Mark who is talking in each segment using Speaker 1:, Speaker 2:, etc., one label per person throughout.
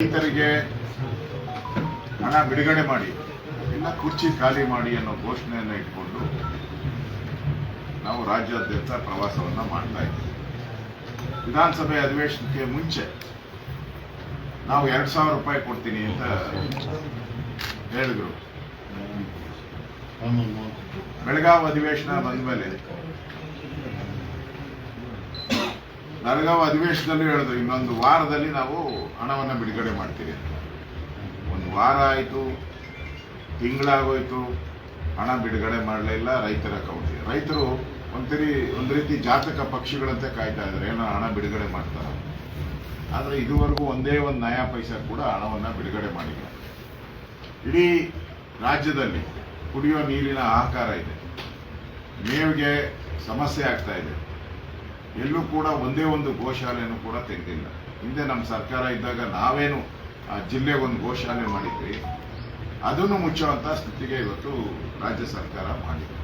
Speaker 1: ರೈತರಿಗೆ ಹಣ ಬಿಡುಗಡೆ ಮಾಡಿ ಇಲ್ಲ ಕುರ್ಚಿ ಖಾಲಿ ಮಾಡಿ ಅನ್ನೋ ಘೋಷಣೆಯನ್ನು ಇಟ್ಕೊಂಡು ನಾವು ರಾಜ್ಯಾದ್ಯಂತ ಪ್ರವಾಸವನ್ನ ಮಾಡ್ತಾ ಇದ್ದೀವಿ. ವಿಧಾನಸಭೆ ಅಧಿವೇಶನಕ್ಕೆ ಮುಂಚೆ ನಾವು ಎರಡ್ ಸಾವಿರ ರೂಪಾಯಿ ಕೊಡ್ತೀನಿ ಅಂತ ಹೇಳಿದ್ರು. ಬೆಳಗಾವಿ ಅಧಿವೇಶನ ಬಂದ ಮೇಲೆ ಬೆಳಗಾವಿ ಅಧಿವೇಶನದಲ್ಲಿ ಹೇಳಿದ್ರು ಇನ್ನೊಂದು ವಾರದಲ್ಲಿ ನಾವು ಹಣವನ್ನು ಬಿಡುಗಡೆ ಮಾಡ್ತೀವಿ. ಒಂದು ವಾರ ಆಯಿತು, ತಿಂಗಳಾಗೋಯ್ತು, ಹಣ ಬಿಡುಗಡೆ ಮಾಡಲಿಲ್ಲ ರೈತರ ಅಕೌಂಟ್ಗೆ. ರೈತರು ಒಂದ್ಸರಿ ಒಂದು ರೀತಿ ಜಾತಕ ಪಕ್ಷಿಗಳಂತೆ ಕಾಯ್ತಾ ಇದ್ದಾರೆ, ಏನೋ ಹಣ ಬಿಡುಗಡೆ ಮಾಡ್ತಾರೆ. ಆದರೆ ಇದುವರೆಗೂ ಒಂದೇ ಒಂದು ನಯಾ ಪೈಸಾ ಕೂಡ ಹಣವನ್ನು ಬಿಡುಗಡೆ ಮಾಡಿಲ್ಲ. ಇಡೀ ರಾಜ್ಯದಲ್ಲಿ ಕುಡಿಯೋ ನೀರಿನ ಆಹಾರ ಇದೆ. ಮೇವಿಗೆ ಸಮಸ್ಯೆ ಆಗ್ತಾ ಇದೆ. ಎಲ್ಲೂ ಕೂಡ ಒಂದೇ ಒಂದು ಗೋಶಾಲೆಯನ್ನು ಕೂಡ ತೆಗೆದಿಲ್ಲ. ಹಿಂದೆ ನಮ್ಮ ಸರ್ಕಾರ ಇದ್ದಾಗ ನಾವೇನು ಆ ಜಿಲ್ಲೆಗೆ ಒಂದು ಗೋಶಾಲೆ ಮಾಡಿದ್ವಿ. ಅದನ್ನು ಮುಚ್ಚುವಂತ ಸ್ಥಿತಿಗೆ ಇವತ್ತು ರಾಜ್ಯ ಸರ್ಕಾರ ಮಾಡಿದೆ.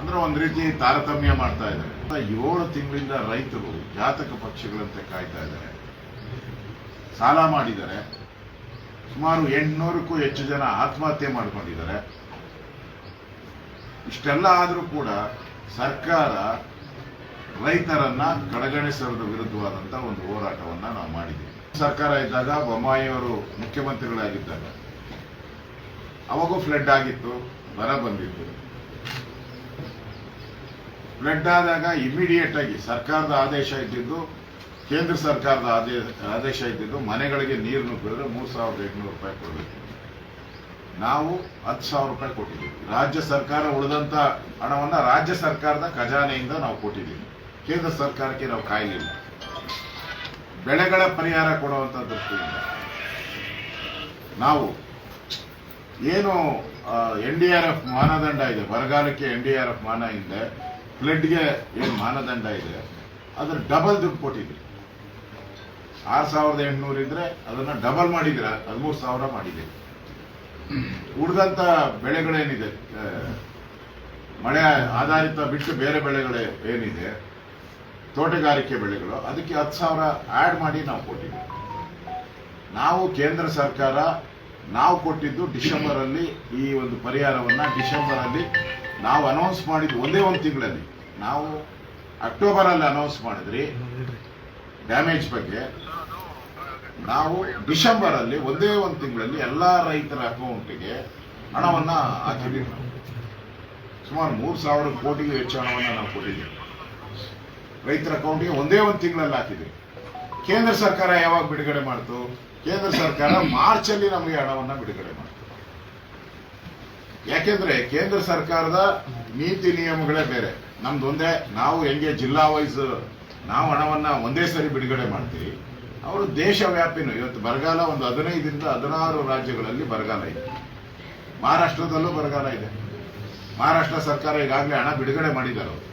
Speaker 1: ಅಂದ್ರೆ ಒಂದ್ ರೀತಿ ತಾರತಮ್ಯ ಮಾಡ್ತಾ ಇದ್ದಾರೆ. ಏಳು ತಿಂಗಳಿಂದ ರೈತರು ಜಾತಕ ಪಕ್ಷಿಗಳಂತೆ ಕಾಯ್ತಾ ಇದ್ದಾರೆ. ಸಾಲ ಮಾಡಿದ್ದಾರೆ. ಸುಮಾರು ಎಂಟುನೂರಕ್ಕೂ ಹೆಚ್ಚು ಜನ ಆತ್ಮಹತ್ಯೆ ಮಾಡ್ಕೊಂಡಿದ್ದಾರೆ. ಇಷ್ಟೆಲ್ಲ ಆದರೂ ಕೂಡ ಸರ್ಕಾರ ರೈತರನ್ನ ಕಡೆಗಣಿಸೋದ್ರ ವಿರುದ್ಧವಾದಂತ ಒಂದು ಹೋರಾಟವನ್ನ ನಾವು ಮಾಡಿದ್ದೀವಿ. ಸರ್ಕಾರ ಇದ್ದಾಗ ಬೊಮ್ಮಾಯಿಯವರು ಮುಖ್ಯಮಂತ್ರಿಗಳಾಗಿದ್ದಾಗ ಅವಾಗೂ ಫ್ಲಡ್ ಆಗಿತ್ತು, ಬರ ಬಂದಿತ್ತು. ಫ್ಲಡ್ ಆದಾಗ ಇಮಿಡಿಯೇಟ್ ಆಗಿ ಸರ್ಕಾರದ ಆದೇಶ ಇದ್ದಿದ್ದು, ಕೇಂದ್ರ ಸರ್ಕಾರದ ಆದೇಶ ಇದ್ದಿದ್ದು ಮನೆಗಳಿಗೆ ನೀರು ನುಗ್ಗಿದ್ರೆ ಮೂರು ಸಾವಿರದ ಎಂಟುನೂರು ರೂಪಾಯಿ ಕೊಡಬೇಕು. ನಾವು ಹತ್ತು ಸಾವಿರ ರೂಪಾಯಿ ಕೊಟ್ಟಿದ್ದೀವಿ. ರಾಜ್ಯ ಸರ್ಕಾರ ಉಳಿದಂತ ಹಣವನ್ನ ರಾಜ್ಯ ಸರ್ಕಾರದ ಖಜಾನೆಯಿಂದ ನಾವು ಕೊಟ್ಟಿದ್ದೀವಿ. ಕೇಂದ್ರ ಸರ್ಕಾರಕ್ಕೆ ನಾವು ಕಾಯಲಿಲ್ಲ. ಬೆಳೆಗಳ ಪರಿಹಾರ ಕೊಡುವಂತ ದೃಷ್ಟಿಯಿಂದ. ನಾವು ಏನು ಎನ್ ಡಿ ಆರ್ ಎಫ್ ಮಾನದಂಡ ಇದೆ. ಬರಗಾಲಕ್ಕೆ ಎನ್ ಡಿ ಆರ್ ಎಫ್ ಮಾನ ಇದೆ. ಫ್ಲಡ್ಗೆ ಏನು ಮಾನದಂಡ ಇದೆ. ಅದ್ರ ಡಬಲ್ ದುಡ್ಡು ಕೊಟ್ಟಿದ್ರಿ. ಆರು ಸಾವಿರದ ಎಂಟುನೂರು ಇದ್ರೆ ಅದನ್ನ ಡಬಲ್ ಮಾಡಿದಿರ ಹದಿಮೂರು ಸಾವಿರ ಮಾಡಿದೆ ಉಳಿದಂತ ಬೆಳೆಗಳೇನಿದೆ ಮಳೆ ಆಧಾರಿತ ಬಿಟ್ಟು ಬೇರೆ ಬೆಳೆಗಳೇ ಏನಿದೆ ತೋಟಗಾರಿಕೆ ಬೆಳೆಗಳು, ಅದಕ್ಕೆ ಹತ್ತು ಸಾವಿರ ಆ್ಯಡ್ ಮಾಡಿ ನಾವು ಕೊಟ್ಟಿದ್ದೀವಿ. ನಾವು ಕೇಂದ್ರ ಸರ್ಕಾರ, ನಾವು ಕೊಟ್ಟಿದ್ದು ಡಿಸೆಂಬರಲ್ಲಿ ಈ ಒಂದು ಪರಿಹಾರವನ್ನು. ಡಿಸೆಂಬರಲ್ಲಿ ನಾವು ಅನೌನ್ಸ್ ಮಾಡಿದ್ದು ಒಂದೇ ಒಂದು ತಿಂಗಳಲ್ಲಿ. ನಾವು ಅಕ್ಟೋಬರಲ್ಲಿ ಅನೌನ್ಸ್ ಮಾಡಿದ್ರಿ ಡ್ಯಾಮೇಜ್ ಬಗ್ಗೆ. ನಾವು ಡಿಸೆಂಬರಲ್ಲಿ ಒಂದೇ ಒಂದು ತಿಂಗಳಲ್ಲಿ ಎಲ್ಲ ರೈತರ ಅಕೌಂಟಿಗೆ ಹಣವನ್ನು ಹಾಕಿದ್ದೀವಿ ಸುಮಾರು ಮೂರು ಸಾವಿರ ಕೋಟಿಗೂ ಹೆಚ್ಚು ಹಣವನ್ನು ನಾವು ಕೊಟ್ಟಿದ್ದೀವಿ. ರೈತರ ಅಕೌಂಟ್ಗೆ ಒಂದೇ ಒಂದು ತಿಂಗಳಲ್ಲಿ ಹಾಕಿದ್ದೀವಿ ಕೇಂದ್ರ ಸರ್ಕಾರ ಯಾವಾಗ ಬಿಡುಗಡೆ ಮಾಡ್ತು? ಕೇಂದ್ರ ಸರ್ಕಾರ ಮಾರ್ಚ್ ಅಲ್ಲಿ ನಮಗೆ ಹಣವನ್ನ ಬಿಡುಗಡೆ ಮಾಡ್ತು. ಯಾಕೆಂದ್ರೆ ಕೇಂದ್ರ ಸರ್ಕಾರದ ನೀತಿ ನಿಯಮಗಳೇ ಬೇರೆ. ನಮ್ದು ಒಂದೇ, ನಾವು ಹೆಂಗೆ ಜಿಲ್ಲಾ ವೈಸ್ ನಾವು ಹಣವನ್ನ ಒಂದೇ ಸರಿ ಬಿಡುಗಡೆ ಮಾಡ್ತೀವಿ. ಅವರು ದೇಶವ್ಯಾಪಿನೂ, ಇವತ್ತು ಬರಗಾಲ ಒಂದು ಹದಿನೈದರಿಂದ ಹದಿನಾರು ರಾಜ್ಯಗಳಲ್ಲಿ ಬರಗಾಲ ಇದೆ. ಮಹಾರಾಷ್ಟ್ರದಲ್ಲೂ ಬರಗಾಲ ಇದೆ. ಮಹಾರಾಷ್ಟ್ರ ಸರ್ಕಾರ ಈಗಾಗಲೇ ಹಣ ಬಿಡುಗಡೆ ಮಾಡಿದ್ದಾರೆ. ಅವರು